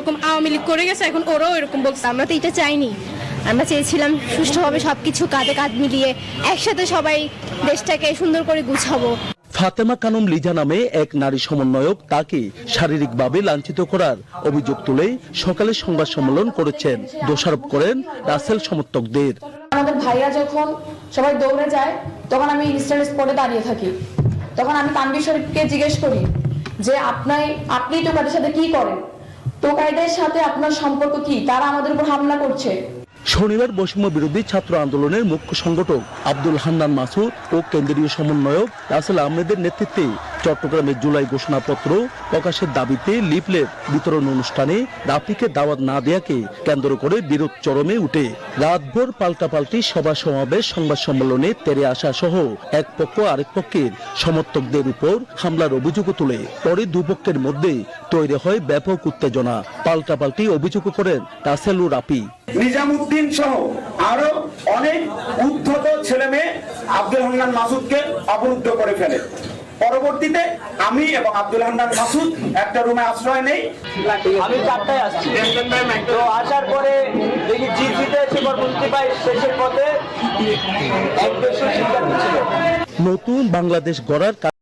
যেরকম আওয়ামী লীগ করে গেছে এখন ওরাও এরকম বলছে। আমরা তো এটা চাইনি। আমরা চেয়েছিলাম সুষ্ঠুভাবে সব কিছু কাঁধে কাঁধ মিলিয়ে একসাথে সবাই দেশটাকে সুন্দর করে গুছাবো। ফাতেমা কানুম লিজা নামে এক নারী সমন্বয়ক তাকে শারীরিকভাবে লাঞ্ছিত করার অভিযোগ তুলে সকালে সংবাদ সম্মেলন করেছেন। দোষারোপ করেন রাসেল সমর্থকদের। আমাদের ভাইয়া যখন সবাই দৌড়ে যায় তখন আমি ইনস্ট্যান্ট স্পটে দাঁড়িয়ে থাকি। তখন আমি তানভীর শরীফকে জিজ্ঞেস করি যে আপনাই আপনি টোকাইদের সাথে কি করেন? টোকাইদের সাথে আপনার সম্পর্ক কি? তারা আমাদের উপর হামলা করছে। শনিবার বৈষম্য বিরোধী ছাত্র আন্দোলনের মুখ্য সংগঠক আব্দুল হান্নান মাসুদ ও কেন্দ্রীয় সমন্বয়ক রাসেল আহমেদের নেতৃত্বে চট্টগ্রামে জুলাই ঘোষণাপত্র প্রকাশের দাবিতে লিফলেট বিতরণ অনুষ্ঠানে রাফিকে দাওয়াত না দেয়াকে কেন্দ্র করে বিরোধ চরমে উঠে। রাতভর পাল্টাপাল্টি সভা সমাবেশ, সংবাদ সম্মেলনে তেরে আসা সহ এক পক্ষ আরেক পক্ষের সমর্থকদের উপর হামলার অভিযোগ তুলে। পরে দুপক্ষের মধ্যে তৈরি হয় ব্যাপক উত্তেজনা। পাল্টাপাল্টি অভিযোগ করেন রাসেল রাফি। নিজামুদ্দিন সহ আরও অনেক উদ্ধত ছেলে মেয়ে আব্দুল হান্নান মাসুদকে অবরুদ্ধ করে ফেলে। পরবর্তীতে আমি এবং আব্দুল হান্নান মাসুদ একটা রুমে আশ্রয় নেই। আমি চারটায় আসছি। তো আসার পরে দেখি জি জিপিতে এসে মুক্তি পাই শেষের পথে এক দেড়শো শিক্ষার্থী ছিল। নতুন বাংলাদেশ গড়ার